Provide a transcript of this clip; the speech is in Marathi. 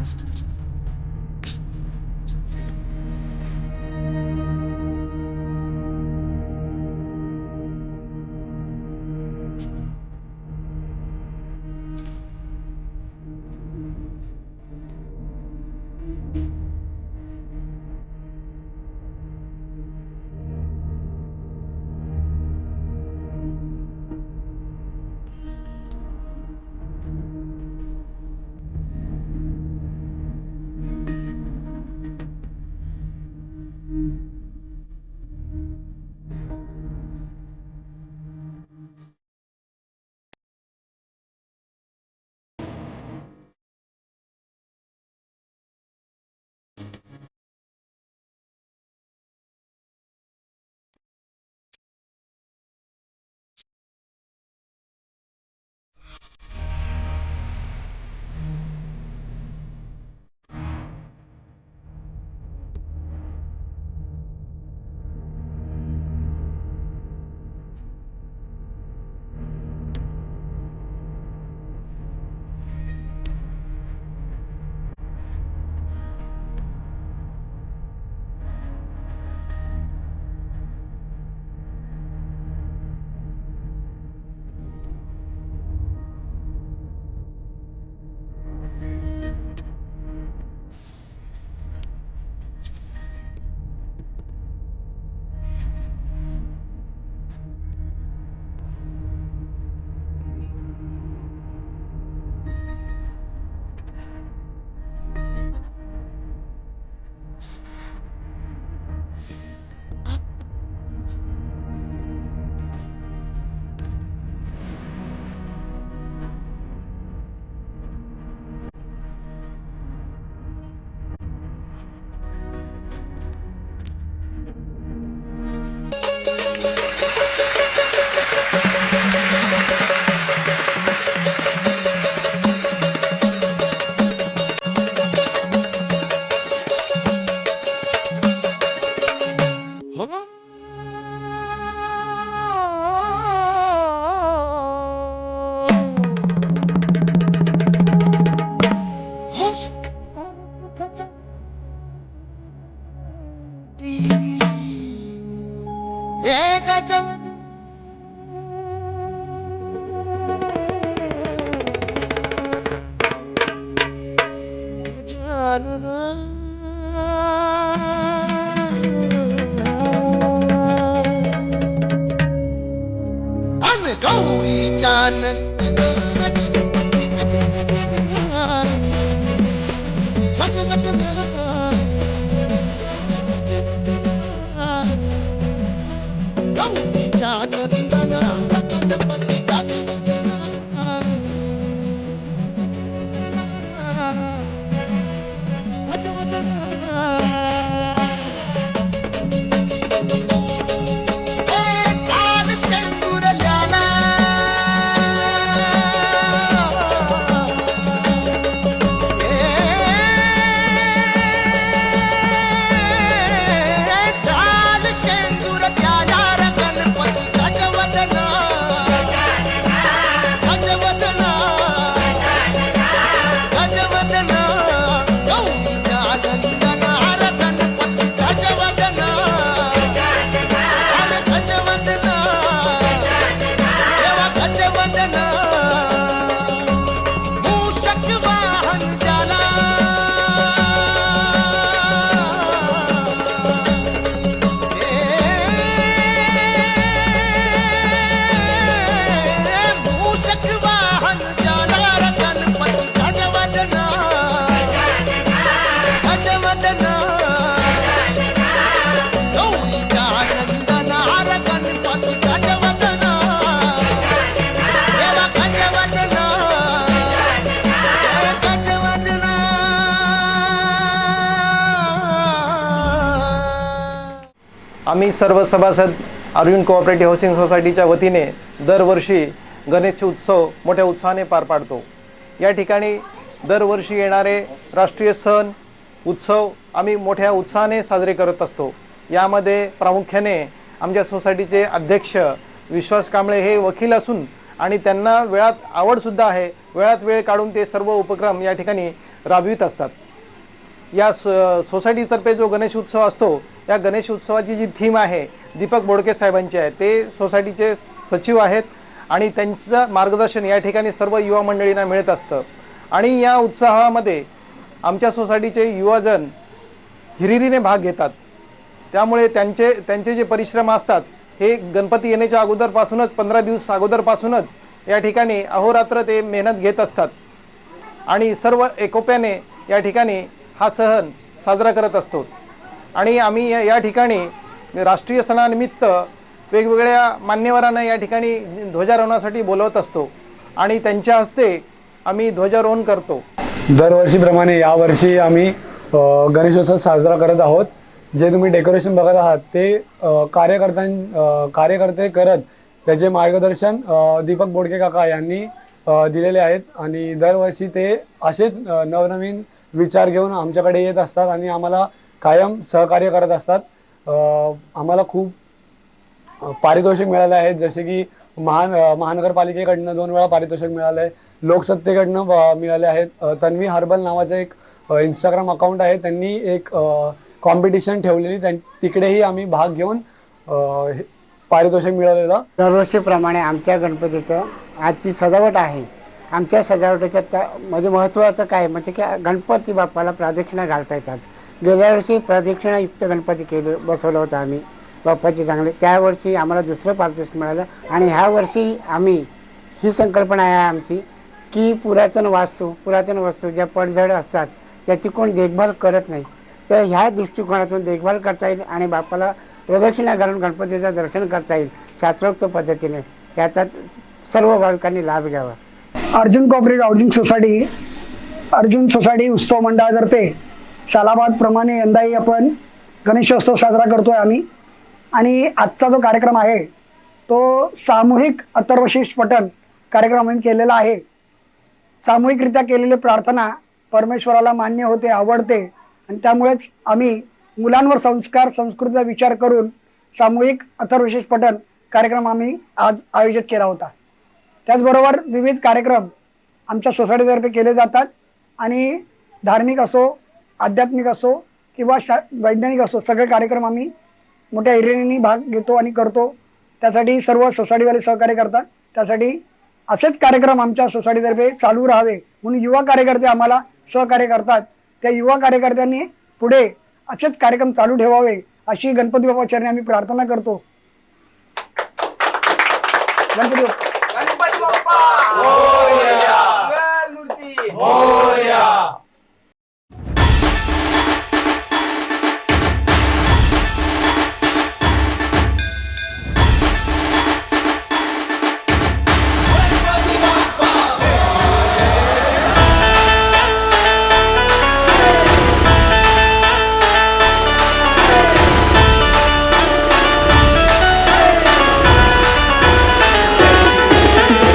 constant. one आम्ही सर्व सभासद अरविंद कोऑपरेटिव्ह हाऊसिंग सोसायटीच्या वतीने दरवर्षी गणेश उत्सव मोठ्या उत्साहाने पार पाडतो. या ठिकाणी दरवर्षी येणारे राष्ट्रीय सण उत्सव आम्ही मोठ्या उत्साहाने साजरे करत असतो. यामध्ये प्रामुख्याने आमच्या सोसायटीचे अध्यक्ष विश्वास कांबळे हे वकील असून आणि त्यांना वेळात आवडसुद्धा आहे. वेळात वेळ काढून ते सर्व उपक्रम या ठिकाणी राबवित असतात. या सो सोसायटीतर्फे जो गणेश उत्सव असतो या गणेश उत्सवाची जी थीम आहे दीपक बोडके साहेबांची आहे ते सोसायटीचे सचिव आहेत आणि त्यांचं मार्गदर्शन या ठिकाणी सर्व युवा मंडळींना मिळत असतं. आणि या उत्साहामध्ये आमच्या सोसायटीचे युवाजन हिरिरीने भाग घेतात. त्यामुळे त्यांचे त्यांचे जे परिश्रम असतात हे गणपती येण्याच्या अगोदरपासूनच पंधरा दिवस अगोदरपासूनच या ठिकाणी अहोरात्र ते मेहनत घेत असतात. आणि सर्व एकोप्याने या ठिकाणी हा सण साजरा करत असतो. आणि आम्ही या या ठिकाणी राष्ट्रीय सणानिमित्त वेगवेगळ्या मान्यवरांना या ठिकाणी ध्वजारोहणासाठी बोलवत असतो आणि त्यांच्या हस्ते आम्ही ध्वजारोहण करतो. दरवर्षीप्रमाणे यावर्षी आम्ही गणेशोत्सव साजरा करत आहोत. जे तुम्ही डेकोरेशन बघत आहात ते कार्यकर्त्यां कार्यकर्ते करत त्याचे मार्गदर्शन दीपक बोडके काका यांनी दिलेले आहेत. आणि दरवर्षी ते असेच नवनवीन विचार घेऊन आमच्याकडे येत असतात आणि आम्हाला कायम सहकार्य करत असतात. आम्हाला खूप पारितोषिक मिळाले आहेत जसे की महान महानगरपालिकेकडनं दोन वेळा पारितोषिक मिळालं आहे. लोकसत्तेकडनं मिळाले आहेत. तन्वी हर्बल नावाचं एक इंस्टाग्राम अकाउंट आहे. त्यांनी एक कॉम्पिटिशन ठेवलेली. त्यां तिकडेही आम्ही भाग घेऊन हे- पारितोषिक मिळवलेलं दरवर्षीप्रमाणे आमच्या गणपतीचं आजची सजावट आहे. आमच्या सजावटीच्या त्या म्हणजे महत्त्वाचं काय? म्हणजे की गणपती बाप्पाला प्रादक्षिणा घालता येतात. गेल्या वर्षी प्रदक्षिणायुक्त गणपती केले बसवलं होतं आम्ही. बाप्पाची चांगले. त्यावर्षी आम्हाला दुसरं पारितोषिक मिळालं. आणि ह्या वर्षी आम्ही ही संकल्पना आहे आमची की पुरातन वास्तू पुरातन वस्तू ज्या पडझड असतात त्याची कोण देखभाल करत नाही. तर ह्या दृष्टिकोनातून देखभाल करता येईल आणि बाप्पाला प्रदक्षिणा घालून गणपतीचं दर्शन करता येईल शास्त्रोक्त पद्धतीने. याचा सर्व भाविकांनी लाभ घ्यावा. Arjun cooperative housing society Arjun society उत्सव मंडळातर्फे सालाबादप्रमाणे यंदाही आपण गणेशोत्सव साजरा करतोय आम्ही. आणि आजचा जो कार्यक्रम आहे तो सामूहिक अथर्वशीष पठण कार्यक्रम आम्ही केलेला आहे. सामूहिकरित्या केलेली प्रार्थना परमेश्वराला मान्य होते आवडते. आणि त्यामुळेच आम्ही मुलांवर संस्कार संस्कृतीचा विचार करून सामूहिक अथर्वशेष पठण कार्यक्रम आम्ही आज आयोजित केला होता. त्याचबरोबर विविध कार्यक्रम आमच्या सोसायटीतर्फे केले जातात. आणि धार्मिक असो आध्यात्मिक असो किंवा शा वैज्ञानिक असो सगळे कार्यक्रम आम्ही मोठ्या हिरिरीने भाग घेतो आणि करतो. त्यासाठी सर्व सोसायटीवाले सहकार्य करतात. त्यासाठी असेच कार्यक्रम आमच्या सोसायटीतर्फे चालू राहावे म्हणून युवा कार्यकर्ते आम्हाला सहकार्य करतात. त्या युवा कार्यकर्त्यांनी पुढे असेच कार्यक्रम चालू ठेवावे अशी गणपती बाप्पा चरणी आम्ही प्रार्थना करतो. गणपती बाप्पा. गणपती बाप्पा!